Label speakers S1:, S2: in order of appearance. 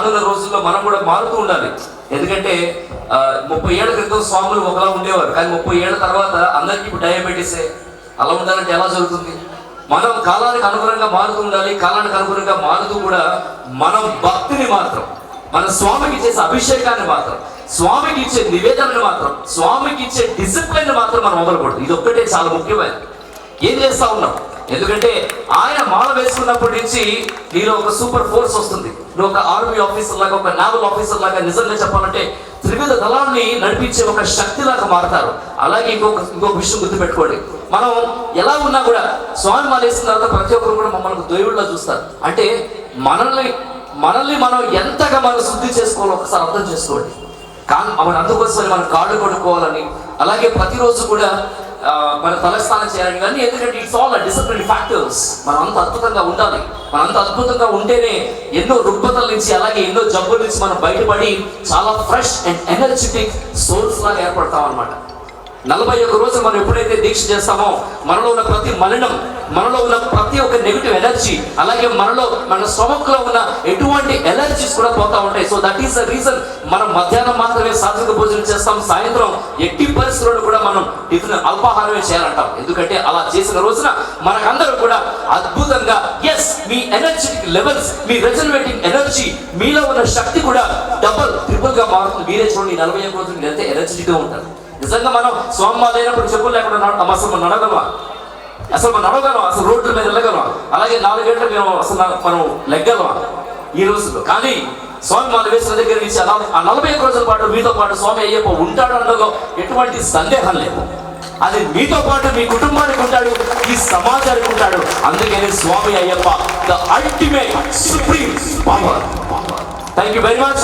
S1: రానున్న రోజుల్లో మనం కూడా మారుతూ ఉండాలి. ఎందుకంటే ముప్పై ఏళ్ళ క్రితం స్వాములు ఒకలా ఉండేవారు. కానీ ముప్పై ఏళ్ళ తర్వాత అందరికీ ఇప్పుడు డయాబెటీసే అలా ఉండాలంటే ఎలా జరుగుతుంది? మనం కాలానికి అనుగుణంగా మారుతూ ఉండాలి. కాలానికి అనుగుణంగా మారుతూ కూడా మనం భక్తిని మాత్రం మన స్వామికి చేసే అభిషేకాన్ని మాత్రం స్వామికి ఇచ్చే నివేదనని మాత్రం స్వామికి ఇచ్చే డిసిప్లిన్ మాత్రం మనం వదలకూడదు. ఇది ఒక్కటే చాలా ముఖ్యమైనది. ఏం చేస్తా ఉన్నాం? ఎందుకంటే ఆయన మాల వేసుకున్నప్పటి నుంచి నీలో ఒక సూపర్ ఫోర్స్ వస్తుంది. నువ్వు ఒక ఆర్మీ ఆఫీసర్ లాగా ఒక నావల్ ఆఫీసర్ లాగా నిజంగా చెప్పాలంటే త్రివిధ దళాన్ని నడిపించే ఒక శక్తి లాగా మారతారు. అలాగే ఇంకొక ఇంకొక విషయం గుర్తుపెట్టుకోండి. మనం ఎలా ఉన్నా కూడా స్వామి మాల వేసిన తర్వాత ప్రతి ఒక్కరు కూడా మమ్మల్ని దేవుళ్ళ చూస్తారు. అంటే మనల్ని మనల్ని మనం ఎంతగా మనం శుద్ధి చేసుకోవాలో ఒకసారి అర్థం చేసుకోండి. కానీ మన అందుకోసమని మనం కాళ్ళు కొనుక్కోవాలని అలాగే ప్రతిరోజు కూడా తలస్థానం మన తలస్నానం చేయాలని కానీ ఎందుకంటే ఇట్స్ ఆల్ డిసిప్లిన్ ఫ్యాక్టర్స్ మనం అంత అద్భుతంగా ఉండాలి. మనం అంత అద్భుతంగా ఉంటేనే ఎన్నో రుగ్మతల నుంచి అలాగే ఎన్నో జబ్బుల నుంచి మనం బయటపడి చాలా ఫ్రెష్ అండ్ ఎనర్జెటిక్ సోల్స్ లాగా ఏర్పడతాం అనమాట నలభై ఒక్క రోజు మనం ఎప్పుడైతే దీక్ష చేస్తామో మనలో ఉన్న ప్రతి మలినం మనలో ఉన్న ప్రతి ఒక్క నెగిటివ్ ఎనర్జీ అలాగే మనలో మన స్టమక్లో ఉన్న ఎటువంటి ఎనర్జీస్ కూడా పోతా ఉంటాయి. So that is the reason మనం మధ్యాహ్నం మాత్రమే సాత్విక భోజనం చేస్తాం. సాయంత్రం ఎట్టి పరిస్థితుల్లో కూడా మనం టిఫిన్ అల్పాహారమే చేయాలంటాం. ఎందుకంటే అలా చేసిన రోజున మనకందరూ కూడా అద్భుతంగా ఎస్ మీ ఎనర్జెటిక్ లెవెల్స్ మీ రెజర్వేటింగ్ ఎనర్జీ మీలో ఉన్న శక్తి కూడా డబల్ ట్రిపుల్గా మారుతుంది. మీరే చూడండి నలభై రోజులు మీరు ఎంత ఎనర్జెటిక్గా ఉంటారు. నిజంగా మనం స్వామి లేనప్పుడు చెప్పులు లేకుండా అసలు మనం నడగలమా? అసలు మనం నడవగలం అసలు రోడ్ల మీద వెళ్ళగలం అలాగే నాలుగేళ్ళు మేము అసలు మనం లెగ్గలమా? ఈ రోజుల్లో. కానీ స్వామి మాల వేసిన దగ్గర నుంచి ఆ ఆ నలభై ఒక్క రోజుల పాటు మీతో పాటు స్వామి అయ్యప్ప ఉంటాడు అనడంలో ఎటువంటి సందేహం లేదు. అది మీతో పాటు మీ కుటుంబానికి ఉంటాడు ఈ సమాజానికి ఉంటాడు. అందుకని Swami Ayyappa the ultimate supreme power thank you very much